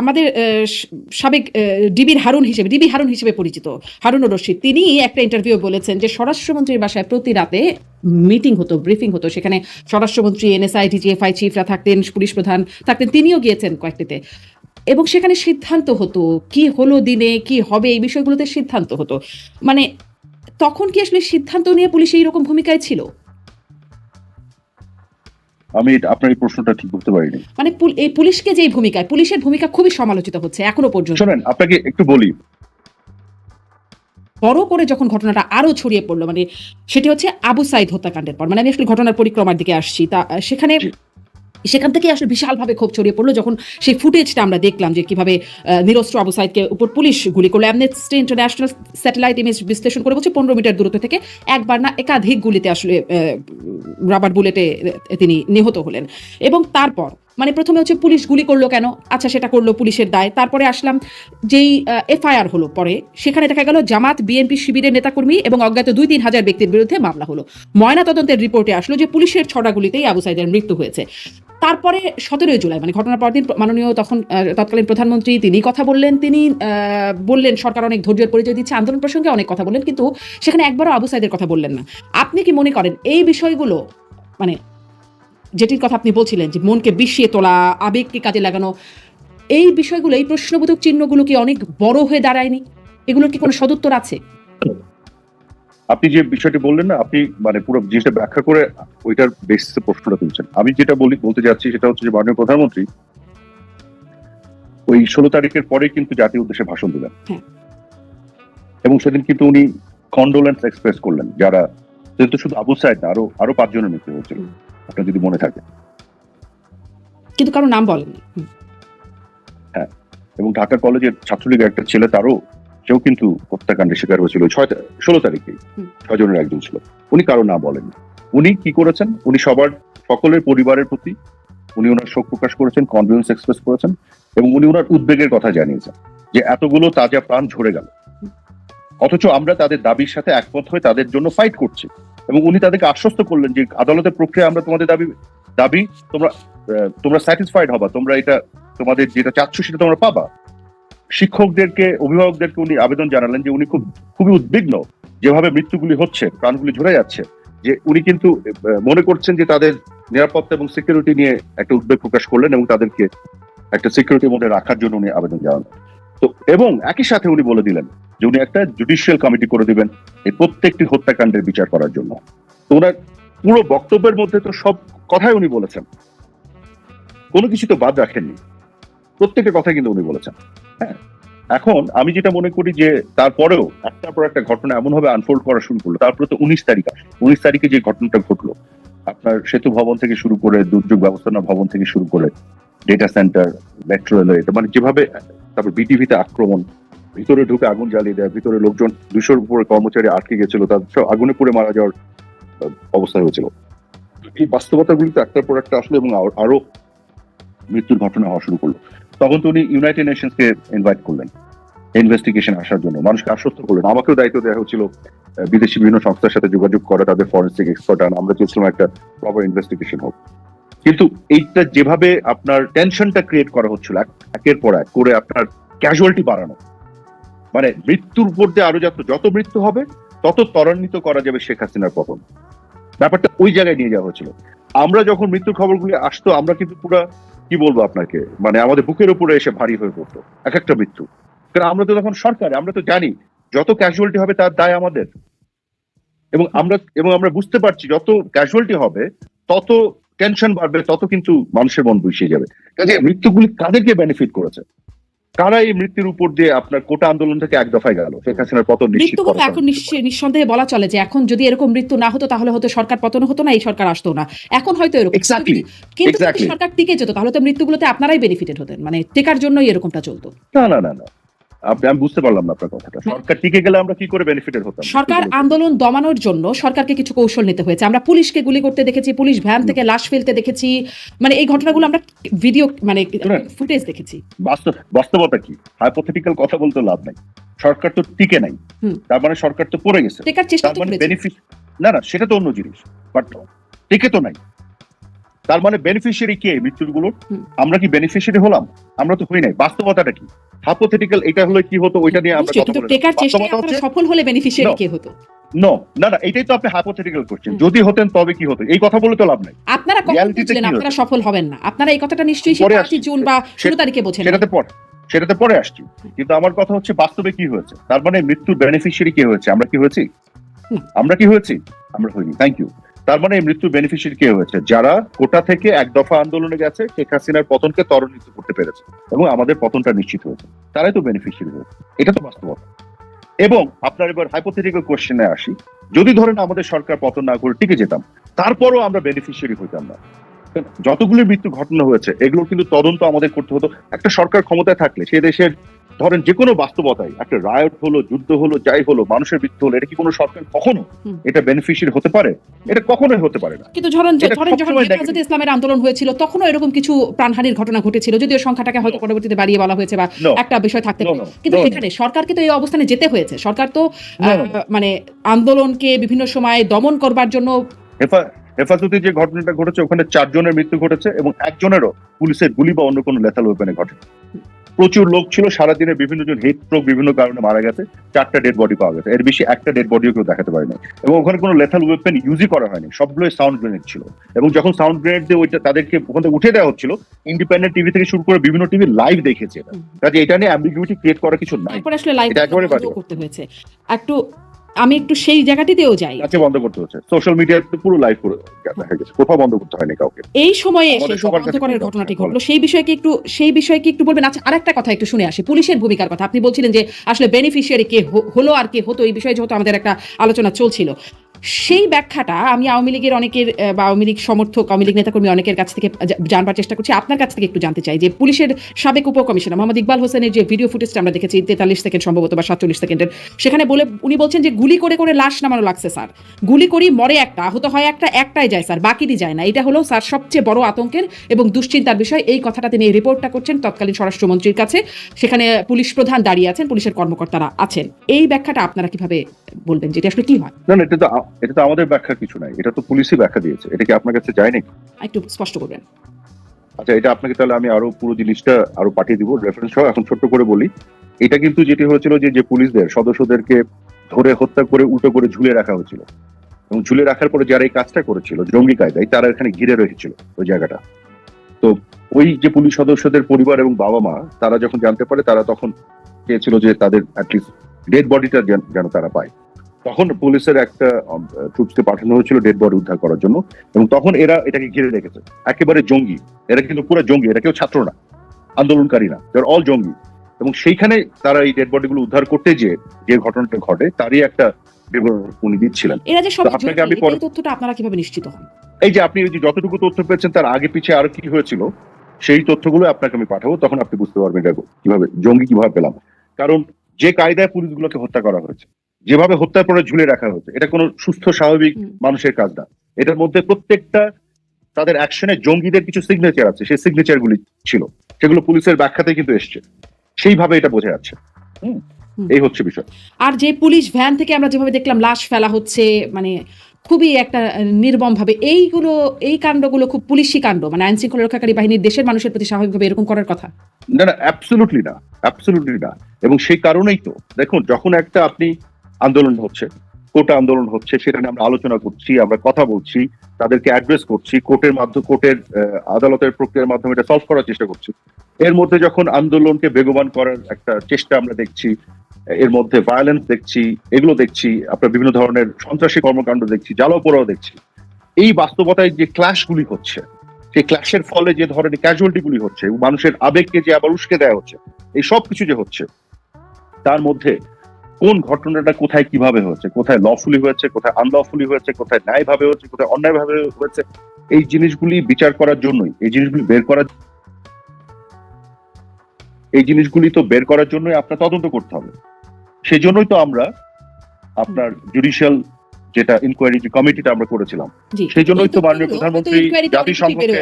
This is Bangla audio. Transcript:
আমাদের সাবেক ডিবির হারুন হিসেবে, ডিবি হারুন হিসেবে পরিচিত হারুন রশিদ। তিনি একটা ইন্টারভিউ বলেছেন যে স্বরাষ্ট্রমন্ত্রীর বাসায় প্রতি রাতে মিটিং হতো, ব্রিফিং হতো। সেখানে স্বরাষ্ট্রমন্ত্রী, এনএসআই ডিজিএফআই চিফরা থাকতেন, পুলিশ প্রধান থাকতেন, তিনিও গিয়েছেন কয়েকটিতে। এবং সেখানে সিদ্ধান্ত হতো, কি হলো দিনে, কি হবে, এই বিষয়গুলোতে সিদ্ধান্ত হতো। মানে তখন কি আসলে সিদ্ধান্ত নিয়ে পুলিশ এইরকম ভূমিকায় ছিল? আমি আপনার এই প্রশ্নটা ঠিক বুঝতে পারিনি। মানে এই পুলিশকে যে ভূমিকায় পুলিশের ভূমিকা খুবই সমালোচিত হচ্ছে এখনও পর্যন্ত। শোনেন আপনাকে একটু বলি। বড় করে যখন ঘটনাটা আরও ছড়িয়ে পড়ল মানে সেটি হচ্ছে আবু সাইদ হত্যাকাণ্ডের পর। মানে আমি আসলে ঘটনার পরিক্রমার দিকে আসছি। তা সেখানে। সেখান থেকে আসলে বিশালভাবে ক্ষোভ ছড়িয়ে পড়ল যখন সেই ফুটেজটা আমরা দেখলাম যে কীভাবে নিরস্ত্র আবু সাইদকে উপর পুলিশ গুলি করল। অ্যামনেস্টি ইন্টারন্যাশনাল স্যাটেলাইট ইমেজ বিশ্লেষণ করে বলছে পনেরো মিটার দূরত্ব থেকে একবার না একাধিক গুলিতে আসলে রাবার বুলেটে তিনি নিহত হলেন। এবং তারপর মানে প্রথমে হচ্ছে পুলিশ গুলি করল কেন? আচ্ছা সেটা করল পুলিশের দায়। তারপরে আসলাম, যেই এফআইআর হলো পরে, সেখানে দেখা গেল জামাত, বিএনপি, শিবিরের নেতাকর্মী এবং অজ্ঞাত দুই তিন হাজার ব্যক্তির বিরুদ্ধে মামলা হলো। ময়না তদন্তের রিপোর্টে আসলো যে পুলিশের ছড়া গুলিতেই আবু সাইদের মৃত্যু হয়েছে। তারপরে সতেরোই জুলাই মানে ঘটনার পরদিন মাননীয় তখন তৎকালীন প্রধানমন্ত্রী তিনি কথা বললেন, তিনি বললেন, সরকার অনেক ধৈর্যের পরিচয় দিচ্ছে, আন্দোলন প্রসঙ্গে অনেক কথা বললেন, কিন্তু সেখানে একবারও আবু সাইদের কথা বললেন না। আপনি কি মনে করেন এই বিষয়গুলো মানে যেটির কথা আপনি বলছিলেন যে মনকে বিষিয়ে তোলা আবেগকে কাজে লাগানো এই বিষয়গুলো এই প্রশ্নবোধক চিহ্নগুলো কি অনেক বড় হয়ে দাঁড়ায়নি? এগুলোর কি কোনো সদুত্তর আছে? আপনি যে বিষয়টি বললেন না আপনি মানে পুরো জিনিসটা ব্যাখ্যা করে ওইটার বেসিসে প্রশ্নটা তুলছেন। আমি যেটা বলি বলতে যাচ্ছি সেটা হচ্ছে যে মাননীয় প্রধানমন্ত্রী ওই ষোলো তারিখের পরে কিন্তু জাতীয় উদ্দেশ্যে ভাষণ দিলেন। হ্যাঁ। এবং সেদিন কিন্তু উনি কন্ডোলেন্স এক্সপ্রেস করলেন যারা যেহেতু শুধু আবু সাইদ না আরও আরও পাঁচজনের মৃত্যু হয়েছিল। আপনার যদি মনে থাকে। কিন্তু কারও নাম বলেননি। হুম, এবং ঢাকা কলেজের ছাত্রলীগের একটা ছেলে তারও সেও কিন্তু হত্যাকাণ্ডের শিকার হয়েছিল ছয় ষোলো তারিখে। ছয় জনের একজন ছিল। উনি কারও না বলেন উনি কি করেছেন? উনি সবার সকলের পরিবারের প্রতি উনি ওনার শোক প্রকাশ করেছেন কনফিডেন্স এক্সপ্রেস করেছেন এবং উনি ওনার উদ্বেগের কথা জানিয়েছেন যে এতগুলো তাজা প্রাণ ঝরে গেল। অথচ আমরা তাদের দাবির সাথে একমত হয়ে তাদের জন্য ফাইট করছি। এবং উনি তাদেরকে আশ্বস্ত করলেন যে আদালতের প্রক্রিয়া আমরা তোমাদের দাবি দাবি, তোমরা তোমরা স্যাটিসফাইড হবা, তোমরা এটা, তোমাদের যেটা চাচ্ছ সেটা তোমরা পাবা। শিক্ষকদেরকে, অভিভাবকদেরকে উনি আবেদন জানালেন যে উনি খুব, খুবই উদ্বিগ্ন যেভাবে মৃত্যুগুলি হচ্ছে, প্রাণগুলি ঝরে যাচ্ছে, যে উনি কিন্তু মনে করছেন যে তাদের নিরাপত্তা এবং সিকিউরিটি নিয়ে একটা উদ্বেগ প্রকাশ করলেন এবং তাদেরকে একটা সিকিউরিটির মধ্যে রাখার জন্য উনি আবেদন জানালেন। তো, এবং একই সাথে উনি বলে দিলেন যে উনি একটা জুডিশিয়াল কমিটি করে দিবেন এই প্রত্যেকটি হত্যাকাণ্ডের বিচার করার জন্য। তো ওনার পুরো বক্তব্যের মধ্যে তো সব কথাই উনি বলেছেন। কোনো কিছু তো বাদ রাখেননি। প্রত্যেকের কথা কিন্তু উনি বলেছেন। হ্যাঁ এখন আমি যেটা মনে করি যে তারপরেও একটার পর একটা ঘটনা এমন ভাবে আনফোল্ড করা শুরু করল, তারপরে তো উনিশ তারিখ, উনিশ তারিখে যে ঘটনাটা ঘটলো, আপনার সেতু ভবন থেকে শুরু করে দুর্যোগ ব্যবস্থাপনা ভবন থেকে শুরু করে ডেটা সেন্টার মেট্রো রেলওয়ে মানে যেভাবে, তারপর বিটিভিতে আক্রমণ ভিতরে ঢুকে আগুন জ্বালিয়ে দেয়, ভিতরে লোকজন দুশোর উপরে কর্মচারী আটকে গেছিল সব আগুনে পুড়ে মারা যাওয়ার অবস্থা হয়েছিল। এই বাস্তবতাগুলি তো একটার পর একটা আসলো এবং আরো- মৃত্যুর ঘটনা হওয়া শুরু করল। তখন তো উনি ইউনাইটেড নেশনস কে ইনভাইট করলেন ইনভেস্টিগেশন আসার জন্য। মানুষকে আশ্বস্ত করলেন। আমাকেও দায়িত্ব দেওয়া হচ্ছিল বিদেশি বিভিন্ন সংস্থার সাথে যোগাযোগ করা, তাদের ফরেন্সিক এক্সপার্ট আন। আমরা চেয়েছিলাম একটা প্রপার ইনভেস্টিগেশন হোক। কিন্তু এইটা যেভাবে আপনার টেনশনটা ক্রিয়েট করা হচ্ছিল, এক- একের পর এক করে আপনার ক্যাজুয়ালিটি বাড়ানো মানে মৃত্যুর উপর দিয়ে আরও যত যত মৃত্যু হবে, তত ত্বরান্বিত করা যাবে শেখ হাসিনার পতন। ব্যাপারটা ওই জায়গায় নিয়ে যাওয়া হয়েছিল। আমরা যখন মৃত্যুর খবরগুলি আসতো, আমরা কিন্তু পুরো, কি বলব আপনাকে মানে আমাদের বুকের উপরে এসে ভারী হয়ে পড়তো, এক একটা মৃত্যু। কারণ আমরা তো তখন সরকার, আমরা তো জানি, যত ক্যাজুয়ালিটি হবে তার দায় আমাদের। এবং আমরা এবং আমরা বুঝতে পারছি, যত ক্যাজুয়ালিটি হবে, তত টেনশন বাড়বে, তত কিন্তু মানুষের মন বসিয়ে যাবে। কাজে মৃত্যুগুলি কাদেরকে বেনিফিট করেছে? কারা এই মৃত্যুর উপর দিয়ে আপনার কোটা আন্দোলন থেকে এক দফায় গেল? শেখ হাসিনার পতন নিশ্চিত এখন নিঃসন্দেহে বলা চলে যে এখন যদি এরকম মৃত্যু না হতো তাহলে হয়তো সরকার পতন হতো না এই সরকার আসতো না। এখন হয়তো এরকম। এক্স্যাক্টলি কিন্তু সরকার টিকে যেত তাহলে তো মৃত্যুগুলোতে আপনারাই বেনিফিটেড হতেন। মানে টেকার জন্যই এরকমটা চলতো। না না না না। আপনি আমি বুঝতে পারলাম না আপনার কথাটা। সরকার টিকে গেলে আমরা কি করে বেনিফিটেড হতাম? সরকার আন্দোলন দমানোর জন্য সরকারকে কিছু কৌশল নিতে হয়েছে। আমরা পুলিশকে গুলি করতে দেখেছি পুলিশ ভ্যান থেকে লাশ ফেলতে দেখেছি। মানে এই ঘটনাগুলো আমরা ভিডিও মানে। ফুটেজ দেখেছি। বাস্তব বাস্তবতা কি? হাইপোথেটিক্যাল কথা বলতে লাভ নাই। সরকার তো টিকে নাই। তার মানে সরকার তো পড়ে গেছে। টেকার চেষ্টা তো মানে না না সেটা তো অন্য জিনিস। বাট টিকে তো নাই। তার মানে বেনিফিশিয়ারি কে মৃত্যুগুলোর। আমরা কি বেনিফিশিয়ারি হলাম? আমরা তো হই নাই। বাস্তবতাটা কি? হাইপোথেটিক্যাল এটা হলে কি হতো ওইটা নিয়ে আমরা কথা কিন্তু বলে টেকার চেষ্টায় বাস্তবতা আপনারা সফল হলে বেনিফিশিয়ারি কে হতো? নো না না এটাই তো আপনি হাইপোথেটিক্যাল হুম। যদি হতেন তবে কি হতো? এই কথা বলে তো লাভ নাই। আপনারা কখন বুঝলেন আপনারা সফল হবেন না? আপনারা এই কথাটা নিশ্চয়ই সেই পরে আসছি। জুন বা ষোলো সে- তারিখে বোঝেন। সেটাতে পরে। সেটাতে পরে আসছি। কিন্তু আমার কথা হচ্ছে বাস্তবে কি হয়েছে? তার মানে মৃত্যুর বেনিফিশিয়ারি কে হয়েছে? আমরা কি হয়েছি? আমরা কি হয়েছি? আমরা হইনি। থ্যাংক ইউ তার মানে এই মৃত্যুর বেনিফিশিয়ারি কে হয়েছে? যারা কোটা থেকে এক দফা আন্দোলনে গেছে, শেখ হাসিনার পতনকে ত্বরান্বিত করতে পেরেছে এবং আমাদের পতনটা নিশ্চিত হয়েছে। তারাই তো বেনিফিশিয়ারি হয়েছে। এটা তো বাস্তবতা। এবং আপনার এবার হাইপোথেটিক্যাল কোশ্চেনে আসি। যদি ধরেন আমাদের সরকার পতন না করে টিকে যেতাম, তারপরও আমরা বেনিফিশিয়ারি হইতাম না। যতগুলি মৃত্যু ঘটনা হয়েছে এগুলো কিন্তু তদন্ত আমাদের করতে হতো। একটা সরকার ক্ষমতায় থাকলে সে দেশের ধরেন যে কোনো বাস্তবতায় একটা রায়ট হলো যুদ্ধ হলো যাই হলো মানুষের মৃত্যু হলো এটা কি কোনো সরকার কখনো। এটা বেনিফিশিয়ারি হতে পারে। এটা কখনোই হতে পারে না। কিন্তু ধরেন ধরেন যখন হেফাজতে ইসলামের আন্দোলন হয়েছিল তখনও এরকম কিছু প্রাণহানির ঘটনা ঘটেছিল যদিও সংখ্যাটাকে হয়তো পরবর্তীতে বাড়িয়ে বলা হয়েছে বা একটা বিষয় থাকতে পারে। কিন্তু. সেখানে সরকারকে তো এই অবস্থানে যেতে হয়েছে। সরকার তো. মানে আন্দোলনকে বিভিন্ন সময় দমন করবার জন্য হেফা- হেফাজতে যে ঘটনাটা ঘটেছে ওখানে চারজনের মৃত্যু ঘটেছে এবং একজনেরও পুলিশের গুলি বা অন্য কোনো লেথাল ওয়েপেনে ঘটে প্রচুর লোক ছিল সারাদিনে বিভিন্ন জন হিট স্ট্রোক বিভিন্ন কারণে মারা গেছে চারটা ডেড বডি পাওয়া গেছে। এর বেশি একটা ডেড বডিও কেউ দেখাতে পারেনি। এবং ওখানে কোনো লেথাল ওয়েপেন ইউজই করা হয়নি সবগুলোই সাউন্ড গ্রেনেড ছিল। এবং যখন সাউন্ড গ্রেনেড দিয়ে ওইটা তাদেরকে ওখান থেকে উঠে দেওয়া হচ্ছিল ইন্ডিপেন্ডেন্ট টিভি থেকে শুরু করে বিভিন্ন টিভি লাইভ দেখেছে কাজে এটা নিয়ে অ্যাম্বিগুইটি ক্রিয়েট করা কিছু নাই। এটা একেবারে করতে হয়েছে। একটু আমি একটু সেই জায়গাটিতেও যাই। আজকে বন্ধ করতে হচ্ছে। সোশ্যাল মিডিয়াতে পুরো লাইভ পুরো দেখা গেছে। কোথাও বন্ধ করতে হয়নি কাউকে। এই সময়ে এসে বন্ধ কিন্তু ঘটনাটি ঘটলো সেই বিষয়ে কি একটু সেই বিষয়ে কি একটু বলবেন? আচ্ছা আরেকটা কথা একটু শুনে আসি। পুলিশের ভূমিকার কথা। আপনি বলছিলেন যে আসলে বেনিফিশিয়ারি কে হলো আর কে হতো এই বিষয়ে যেহেতু আমাদের একটা আলোচনা চলছিল। সেই ব্যাখ্যাটা আমি আওয়ামী লীগের অনেকের বা আওয়ামী লীগ সমর্থক, আওয়ামী লীগ নেতাকর্মী অনেকের কাছ থেকে জানবার চেষ্টা করছি। আপনার কাছ থেকে একটু জানতে চাই যে পুলিশের সাবেক উপকমিশনার মোহাম্মদ ইকবাল হোসেনের যে ভিডিও ফুটেজটা আমরা দেখেছি, তেতাল্লিশ সেকেন্ড সম্ভবত বা সাতচল্লিশ সেকেন্ডের, সেখানে বলে, উনি বলছেন যে গুলি করে করে লাশ নামানো লাগছে, স্যার। গুলি করি মরে একটা, আহত হয় একটা, একটাই যায়, স্যার, বাকিটি যায় না। এটা হলো, স্যার, সবচেয়ে বড় আতঙ্কের এবং দুশ্চিন্তার বিষয়। এই কথাটা তিনি রিপোর্টটা করছেন তৎকালীন স্বরাষ্ট্রমন্ত্রীর কাছে। সেখানে পুলিশ প্রধান দাঁড়িয়ে আছেন, পুলিশের কর্মকর্তারা আছেন। এই ব্যাখ্যাটা আপনারা কীভাবে বলবেন যেটা আসলে কি হয়? না না, এটা তো এটা তো আমাদের ব্যাখ্যার কিছু নাই। এটা তো পুলিশই ব্যাখ্যা দিয়েছে। এটা কি আপনার কাছে যায়নি? একটু স্পষ্ট করবেন। আচ্ছা এটা আপনাকে তাহলে আমি আরও পুরো জিনিসটা আরও পাঠিয়ে দিব রেফারেন্স সহ। এখন ছোট্ট করে বলি এটা কিন্তু যেটি হয়েছিল যে যে পুলিশদের সদস্যদেরকে ধরে হত্যা করে উল্টো করে ঝুলে রাখা হয়েছিল। এবং ঝুলে রাখার পরে যারা এই কাজটা করেছিল জঙ্গি কায়দায় তারা এখানে ঘিরে রেখেছিল ওই জায়গাটা। তো ওই যে পুলিশ সদস্যদের পরিবার এবং বাবা মা তারা যখন জানতে পারে তারা তখন চেয়েছিল যে তাদের অ্যাটলিস্ট ডেড বডিটা যেন তারা পায়। তখন পুলিশের একটা ট্রুপসকে পাঠানো হয়েছিল ডেড বডি উদ্ধার করার জন্য। এবং তখন এরা এটাকে ঘিরে রেখেছে। একেবারে জঙ্গি। এরা কিন্তু পুরো জঙ্গি। এরা কেউ ছাত্র না। আন্দোলনকারী না দেয়ার অল জঙ্গি। এবং সেইখানে তারা এই ডেড বডিগুলো উদ্ধার করতে যে যে ঘটনাটা ঘটে তারই একটা বিবরণ উনি দিচ্ছিলেন। এরা যে সব আপনাকে আমি পরে- তথ্যটা আপনারা কীভাবে নিশ্চিত হন? এই যে আপনি যে যতটুকু তথ্য পেয়েছেন তার আগে পিছিয়ে আরও কি হয়েছিল সেই তথ্যগুলো আপনাকে আমি পাঠাবো। তখন আপনি বুঝতে পারবেন এটা কীভাবে জঙ্গি কীভাবে পেলাম। কারণ যে কায়দায় পুলিশগুলোকে হত্যা করা হয়েছে যেভাবে হত্যার পরে ঝুলে রাখা হয়েছে এটা কোনো সুস্থ স্বাভাবিক মানুষের কাজ না। এটার মধ্যে প্রত্যেকটা তাদের অ্যাকশনে জঙ্গিদের কিছু সিগনেচার আছে সেই সিগনেচার গুলি ছিল। সেগুলো পুলিশের ব্যাখ্যাতে কিন্তু এসছে। সেইভাবে এটা বোঝা যাচ্ছে। এই হচ্ছে বিষয়। আর যে পুলিশ ভ্যান থেকে আমরা যেভাবে দেখলাম লাশ ফেলা হচ্ছে মানে খুবই একটা নির্মম ভাবে এইগুলো এই কাণ্ডগুলো খুব পুলিশি কাণ্ড মানে আইন শৃঙ্খলা রক্ষাকারী বাহিনীর দেশের মানুষের প্রতি স্বাভাবিকভাবে এরকম করার কথা? না না অ্যাবসলুটলি না অ্যাবসলুটলি না। এবং সেই কারণেই তো দেখুন যখন একটা আপনি আন্দোলন হচ্ছে কোটা আন্দোলন হচ্ছে, সেটা নিয়ে আমরা আলোচনা করছি, আমরা কথা বলছি, তাদেরকে অ্যাড্রেস করছি, কোর্টের মাধ্যমে, কোর্টের আদালতের প্রক্রিয়ার মাধ্যমে এটা সলভ করার চেষ্টা করছি। এর মধ্যে যখন আন্দোলনকে বেগবান করার একটা চেষ্টা আমরা দেখছি, এর মধ্যে ভায়োলেন্স দেখছি, এগুলো দেখছি, আপনার বিভিন্ন ধরনের সন্ত্রাসী কর্মকাণ্ড দেখছি, জ্বালাও দেখছি, এই বাস্তবতায় যে ক্লাশগুলি হচ্ছে, সেই ক্লাশের ফলে যে ধরনের ক্যাজুয়ালিটি গুলি হচ্ছে, মানুষের আবেগকে যে আবার উস্কে দেওয়া হচ্ছে, এই সব কিছু যে হচ্ছে, তার মধ্যে কোন ঘটনাটা কোথায় কীভাবে হয়েছে? কোথায় লফুলি হয়েছে? কোথায় আনলফুলি হয়েছে? কোথায় ন্যায় ভাবে হয়েছে? কোথায় অন্যায় ভাবে হয়েছে? এই জিনিসগুলি বিচার করার জন্যই এই জিনিসগুলি বের করার এই জিনিসগুলি তো বের করার জন্যই আপনার তদন্ত করতে হবে। সেই জন্যই তো আমরা আপনার জুডিশিয়াল যেটা ইনকোয়ারি যে কমিটিটা আমরা করেছিলাম। সেই জন্যই তো মাননীয় প্রধানমন্ত্রী জাতিসংঘকে